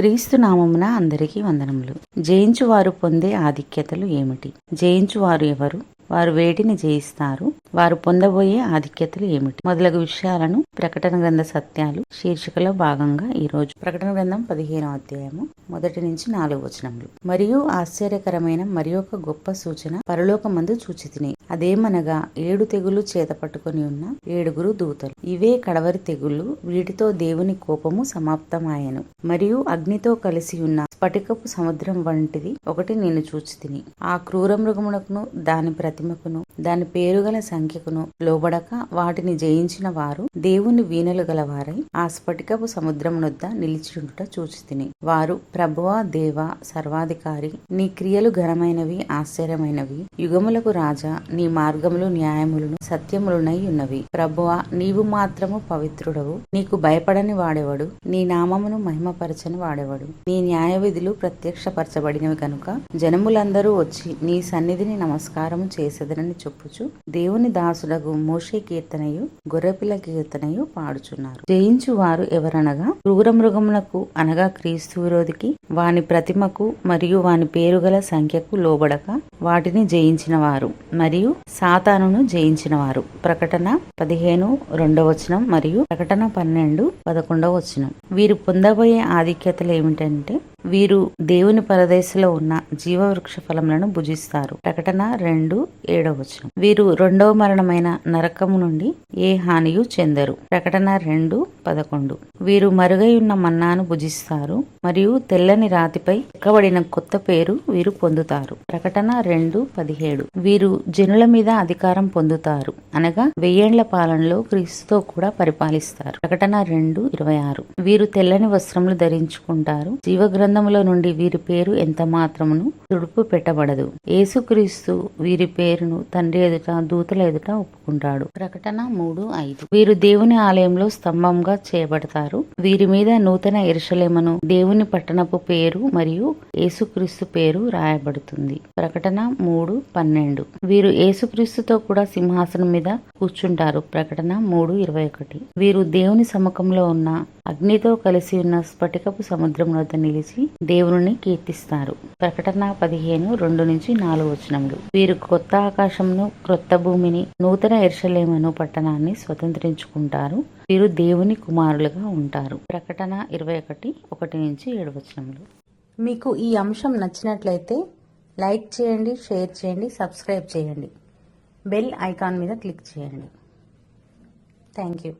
క్రీస్తు నామమున అందరికీ వందనములు. జయించువారు పొందే ఆధిక్యతలు ఏమిటి? జయించువారు ఎవరు? వారు వేటిని జయిస్తారు? వారు పొందబోయే ఆధిక్యతలు ఏమిటి? మొదలగు విషయాలను ప్రకటన గ్రంథ సత్యాలు శీర్షికలో భాగంగా ఈ రోజు ప్రకటన గ్రంథం పదిహేనో అధ్యాయము మొదటి నుంచి నాలుగు వచనములు. మరియు ఆశ్చర్యకరమైన మరి ఒక గొప్ప సూచన పరలోకమందు చూచితిని. అదేమనగా ఏడు తెగులు చేత పట్టుకొని ఉన్న ఏడుగురు దూతలు. ఇవే కడవరి తెగులు వీటితో దేవుని కోపము సమాప్తమాయను. మరియు అగ్నితో కలిసి ఉన్న స్ఫటికపు సముద్రం వంటిది ఒకటి నేను చూచితిని. ఆ క్రూర మృగమునకును దాని ప్రతిమకును దాని పేరుగల సంఖ్యకును లోబడక వాటిని జయించిన వారు దేవుని వీణలు గలవారై ఆ స్ఫటికపు సముద్రమునొద్ద నిలిచియుండుట చూచితిని. వారు ప్రభువా దేవా సర్వాధికారి నీ క్రియలు ఘనమైనవి ఆశ్చర్యమైనవి. యుగములకు రాజా నీ మార్గములు న్యాయములను సత్యములునై ఉన్నవి. ప్రభువా నీవు మాత్రము పవిత్రుడవు. నీకు భయపడని వాడేవాడు? నీ నామమును మహిమపరచని వాడేవాడు? నీ న్యాయ విధులు ప్రత్యక్షపరచబడినవి కనుక జనములందరూ వచ్చి నీ సన్నిధిని నమస్కారము చేసేదనని చెప్పుచు దేవుని దాసుడగు మోషే కీర్తనయు గొర్రెపిల్ల కీర్తనయు పాడుచున్నారు. జయించు వారు ఎవరనగా క్రూర మృగములకు అనగా క్రీస్తు విరోధికి వాని ప్రతిమకు మరియు వాని పేరుగల సంఖ్యకు లోబడక వాటిని జయించిన వారు మరియు సాతానును జయించిన వారు ప్రకటన పదిహేను రెండవ వచనం మరియు ప్రకటన పన్నెండు పదకొండవ వచనం. వీరు పొందబోయే ఆధిక్యతలు ఏమిటంటే వీరు దేవుని పరదేశిలో ఉన్న జీవవృక్ష ఫలములను భుజిస్తారు. ప్రకటన రెండు ఏడవ వచనం. వీరు రెండవ మరణమైన నరకము నుండి ఏ హానియు చెందరు. ప్రకటన రెండు పదకొండు. వీరు మరుగై ఉన్న మన్నాను భుజిస్తారు మరియు తెల్లని రాతిపై ఎక్కబడిన కొత్త పేరు వీరు పొందుతారు. ప్రకటన రెండు పదిహేడు. వీరు జనుల మీద అధికారం పొందుతారు అనగా వెయ్యేండ్ల పాలనలో క్రీస్తుతో కూడా పరిపాలిస్తారు. ప్రకటన రెండు ఇరవై ఆరు. వీరు తెల్లని వస్త్రములు ధరించుకుంటారు. జీవ గ్రంథములో నుండి వీరి పేరు ఎంత మాత్రమును తుడుపు పెట్టబడదు. యేసుక్రీస్తు వీరి పేరును తండ్రి ఎదుట దూతల ఎదుట ఒప్పుకుంటాడు. ప్రకటన మూడు ఐదు. వీరు దేవుని ఆలయంలో స్తంభంగా చేయబడతారు. వీరి మీద నూతన ఎరుషలేమను దేవుని పట్టణపు పేరు మరియు యేసుక్రీస్తు పేరు రాయబడుతుంది. ప్రకటన మూడు పన్నెండు. వీరు యేసుక్రీస్తుతో కూడా సింహాసనం మీద కూర్చుంటారు. ప్రకటన మూడు ఇరవై ఒకటి. వీరు దేవుని సముఖంలో ఉన్న అగ్నితో కలిసి ఉన్న స్ఫటికపు సముద్రం వద్ద నిలిచి దేవుని కీర్తిస్తారు. ప్రకటన పదిహేను రెండు నుంచి నాలుగు వచనములు. వీరు కొత్త ఆకాశంను క్రొత్త భూమిని నూతన ఎర్షలేమను పట్టణాన్ని స్వతంత్రించుకుంటారు. వీరు దేవుని కుమారులుగా ఉంటారు. ప్రకటన ఇరవై ఒకటి ఒకటి నుంచి ఏడు వచనములు. మీకు ఈ అంశం నచ్చినట్లయితే లైక్ చేయండి షేర్ చేయండి సబ్స్క్రైబ్ చేయండి. బెల్ ఐకాన్ మీద క్లిక్ చేయండి. Thank you.